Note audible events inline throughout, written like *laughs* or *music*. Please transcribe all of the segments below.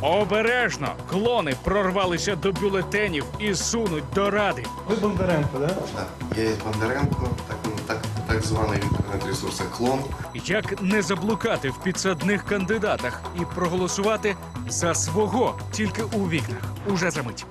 Обережно клони прорвалися до бюлетенів і сунуть до ради. Ви Бондаренко, да? Так, я є Бондаренко, так, так, так званий інтернет-ресурс клон. Як не заблукати в підсадних кандидатах і проголосувати за свого тільки у вікнах. Уже за мить.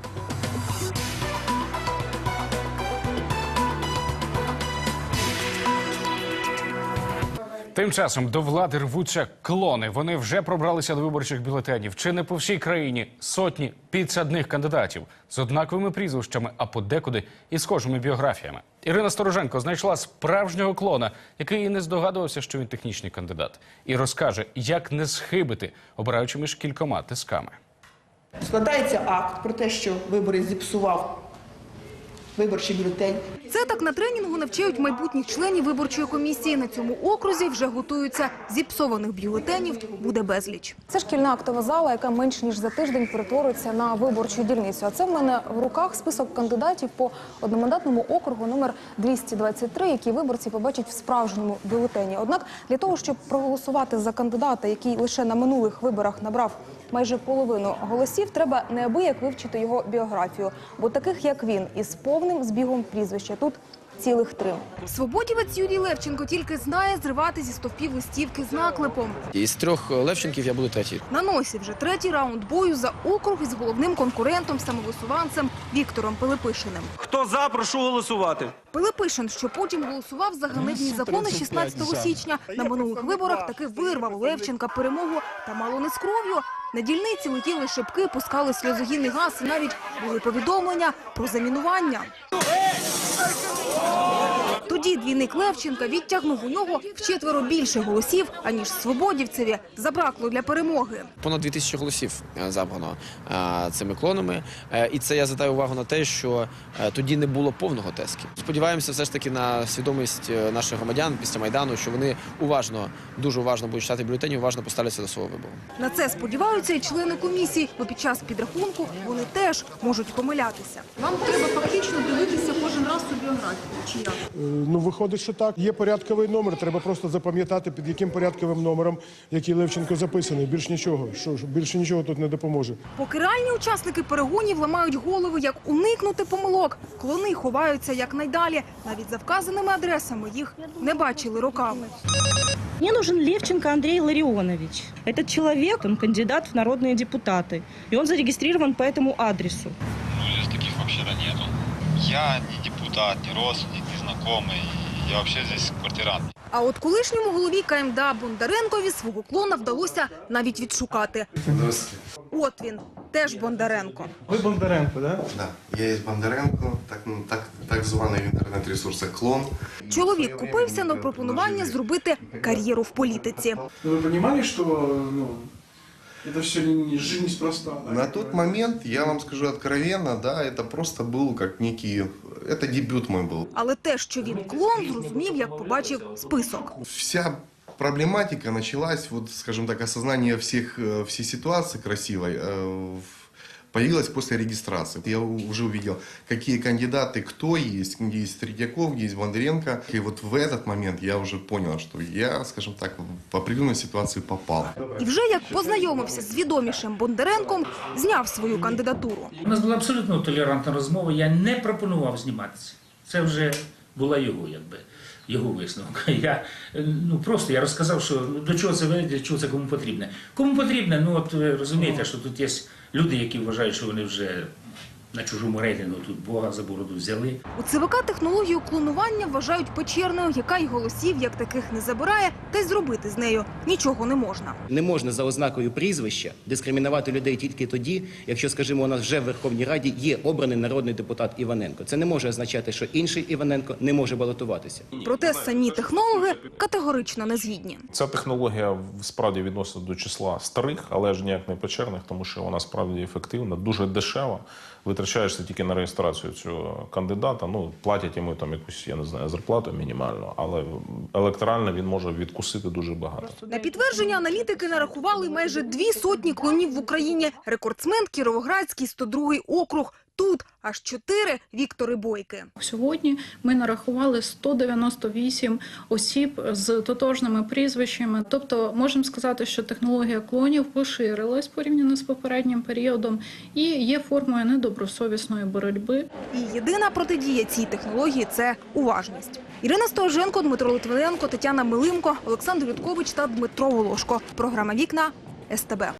Тим часом до влади рвуться клони. Вони вже пробралися до виборчих бюлетенів. Чи не по всій країні сотні підсадних кандидатів з однаковими прізвищами, а подекуди і схожими біографіями. Ірина Стороженко знайшла справжнього клона, який і не здогадувався, що він технічний кандидат, і розкаже, як не схибити, обираючи між кількома тисками. Складається акт про те, що виборець зіпсував виборчий бюлетень. Це так на тренінгу навчають майбутніх членів виборчої комісії. На цьому окрузі вже готуються. Зіпсованих бюлетенів буде безліч. Це шкільна актова зала, яка менш ніж за тиждень перетвориться на виборчу дільницю. А це в мене в руках список кандидатів по одномандатному округу номер 223, які виборці побачать в справжньому бюлетені. Однак для того, щоб проголосувати за кандидата, який лише на минулих виборах набрав майже половину голосів, треба неабияк вивчити його біографію, бо таких як він із повним збігом прізвища. Тут цілих три. Свободівець Юрій Левченко тільки знає зривати зі стовпів листівки з наклепом. Із трьох Левченків я буду третій. На носі вже третій раунд бою за округ із головним конкурентом самовисуванцем Віктором Пилипишиним. Хто за, прошу голосувати. Пилипишин, що потім голосував за ганебні закони 16 січня, на минулих виборах таки вирвав Левченка перемогу, та мало не з кров'ю. На дільниці летіли шибки, пускали сльозогінний газ, і навіть були повідомлення про замінування. おめでとうございます。Тоді двійник Левченка відтягнув у нього вчетверо більше голосів, аніж свободівцеві забракло для перемоги. Понад 2000 голосів е, забрано е, цими клонами. Е, І це я звертаю увагу на те, що тоді не було повного тески. Сподіваємося, все ж таки на свідомість наших громадян після майдану, що вони уважно, дуже уважно будуть читати бюлетені, уважно поставляться до свого вибору. На це сподіваються і члени комісії, бо під час підрахунку вони теж можуть помилятися. Вам треба фактично дивитися кожен раз у біографію. Чи як? Ну, виходить, що так. Є порядковий номер, треба просто запам'ятати, під яким порядковим номером, який Левченко записаний. Більш нічого. Що ж, більше нічого тут не допоможе. Поки реальні учасники перегонів ламають голови, як уникнути помилок. Клони ховаються якнайдалі. Навіть за вказаними адресами їх не бачили роками. Мне нужен Левченко Андрей Ларионович. Этот человек, он кандидат в народные депутаты. И он зарегистрирован по этому адресу. Ну, здесь таких вообще-то нету. Я не депутат, не родственник, не знакомый. Я вообще здесь квартирант. А от колишньому голові КМДА Бондаренкові свого клона вдалося навіть відшукати. Здравствуйте. От він, теж Бондаренко. Ви Бондаренко, да? Да, я є Бондаренко, так, так, так званий в інтернет-ресурсах клон. Чоловік купився на пропонування зробити кар'єру в політиці. Но вы понимали, что ну, это все не жизнь неспроста? да? На тот момент, я вам скажу откровенно, да, это просто был как некий... Это дебют мой был. Але те, що він клон, зрозумів, як побачив список. Вся проблематика началась, вот, скажем так, осознание всех, э, всей ситуации красивой э, в- появилось после регистрации. Я уже увидел, какие кандидаты, кто есть, где есть Третьяков, где есть Бондаренко. И вот в этот момент я уже понял, что я, скажем так, в определенную ситуацию попал. І вже як познайомився з відомішим Бондаренком, зняв свою кандидатуру. У нас була абсолютно толерантна розмова. Я не пропонував зніматися. Це вже була його, якби. Його висновок. *laughs* Я ну просто я розказав, що ну, до чого це веде, для чого це кому потрібне. Кому потрібне, ну от ви розумієте, що тут є люди, які вважають, що вони вже на чужому рейтингу тут Бога за бороду взяли. У ЦВК технологію клонування вважають печерною, яка й голосів як таких не забирає, та й зробити з нею нічого не можна. Не можна за ознакою прізвища дискримінувати людей тільки тоді, якщо, скажімо, у нас вже в Верховній Раді є обраний народний депутат Іваненко. Це не може означати, що інший Іваненко не може балотуватися. Проте самі технологи категорично не згідні. Ця технологія справді відноситься до числа старих, але ж ніяк не печерних, тому що вона справді ефективна, дуже дешева. Витрачаєшся тільки на реєстрацію цього кандидата. Ну платять йому там якусь, я не знаю, зарплату мінімальну, але електорально він може відкусити дуже багато. На підтвердження аналітики нарахували майже дві сотні клонів в Україні. Рекордсмен Кіровоградський 102-й округ. Тут аж чотири Віктори Бойки. Сьогодні ми нарахували 198 осіб з тотожними прізвищами. Тобто, можемо сказати, що технологія клонів поширилась порівняно з попереднім періодом і є формою недобросовісної боротьби. І єдина протидія цій технології – це уважність. Ірина Стороженко, Дмитро Литвиненко, Тетяна Милимко, Олександр Людкович та Дмитро Волошко. Програма «Вікна» СТБ.